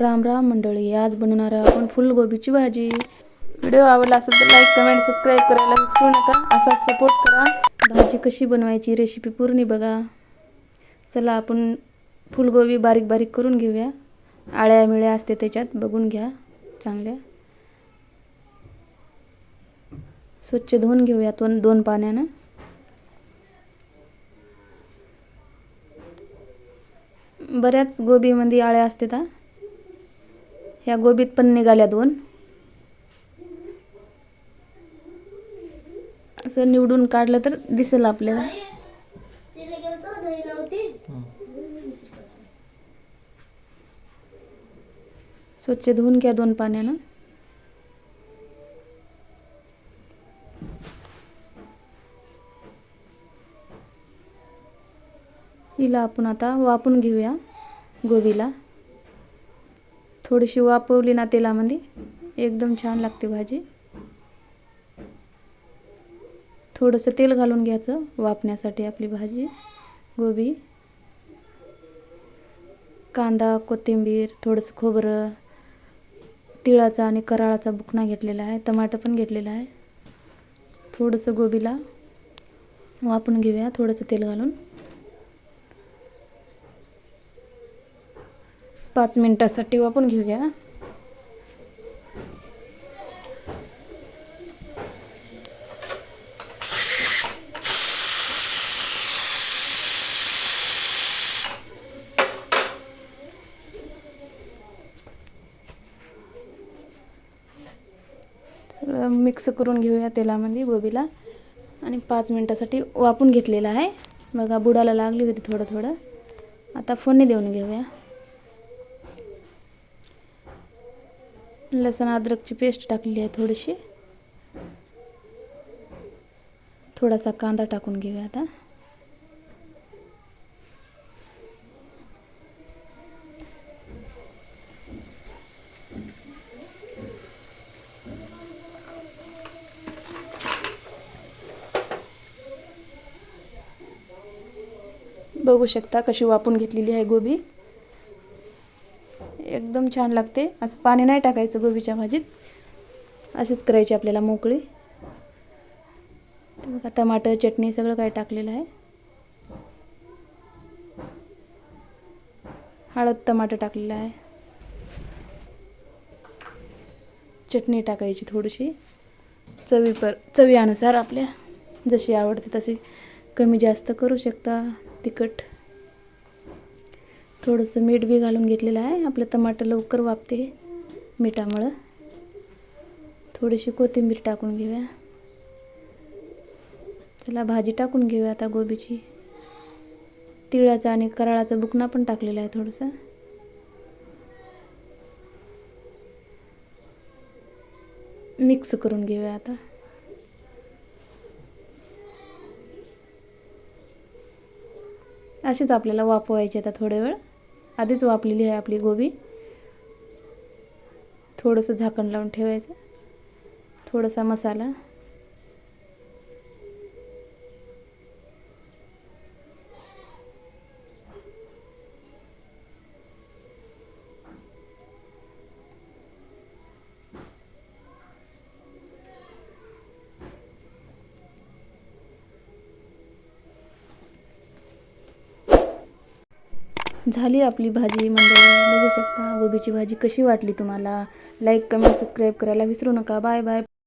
राम राम मंडळी आज बनवणार आपण फुलगोबीची भाजी. व्हिडिओ आवडला असेल तर लाईक कमेंट सबस्क्राईब करायला विसरू नका. असा सपोर्ट करा. भाजी कशी बनवायची रेसिपी पूर्ण बघा. चला आपण फुलगोबी बारीक बारीक करून घेऊया. आळ्या मिळ्या असते त्याच्यात बघून घ्या चांगल्या. स्वच्छ धुवून घेऊया दोन दोन पाण्यानं. बऱ्याच गोबीमध्ये आळ्या असतात ह्या गोबीत पण निघाल्या दोन. असं निवडून काढलं तर दिसेल आपल्याला. स्वच्छ धुवून घ्या दोन पाण्यानं. हिला आपण आता वापून घेऊया गोबीला. थोडीशी वापवली ना तेलामध्ये. एकदम छान लागते भाजी. थोडंसं तेल घालून घ्यायचं वापण्यासाठी आपली भाजी गोबी. कांदा कोथिंबीर थोडंसं खोबरं तिळाचा आणि कराळाचा बुकणा घेतलेला आहे टमाटर पण घेतलेला आहे. थोडंसं गोबीला वापरून घेऊया थोडंसं तेल घालून. पाच मिनटासाठी वापरून घेऊया. सगळं मिक्स करून घेऊया तेलामध्ये गोबीला. आणि पाच मिनटासाठी वापून घेतलेला आहे. बघा बुडाला लागली होती थोडं थोडं आता फोडणी देऊन घेऊया. लसण अद्रकची पेस्ट टाकलेली आहे थोडीशी. थोडासा कांदा टाकून घेऊया आता. बघू शकता कशी वापून घेतलेली आहे गोबी. एकदम छान लागते. असं पाणी नाही टाकायचं गोबीच्या भाजीत. असंच करायची आपल्याला मोकळी. बघा टमाटर चटणी सगळं काय टाकलेलं आहे. हळद टमाटर टाकलेलं आहे. चटणी टाकायची थोडीशी. चवी पर चवीनुसार आपल्या जशी आवडते तशी कमी जास्त करू शकता. तिखट. थोडंसं मीठ बी घालून घेतलेलं आहे. आपलं टमाटर लवकर वापते मिठामुळं. थोडीशी कोथिंबीर टाकून घेऊया. चला भाजी टाकून घेऊया आता गोबीची. तिळाचा आणि कराळाचा बुकना पण टाकलेला आहे थोडंसं. मिक्स करून घेऊया आता. असेच आपल्याला वापवायचे आता थोड्या वेळ. आधीच वापलेली आहे आपली गोबी. थोडंसं झाकण लावून ठेवायचं. थोडासा मसाला. झाली आपली भाजी मंडळी. बघू शकता गोबीची भाजी कशी वाटली तुम्हाला? लाईक कमेंट सबस्क्राईब करायला विसरू नका. Bye bye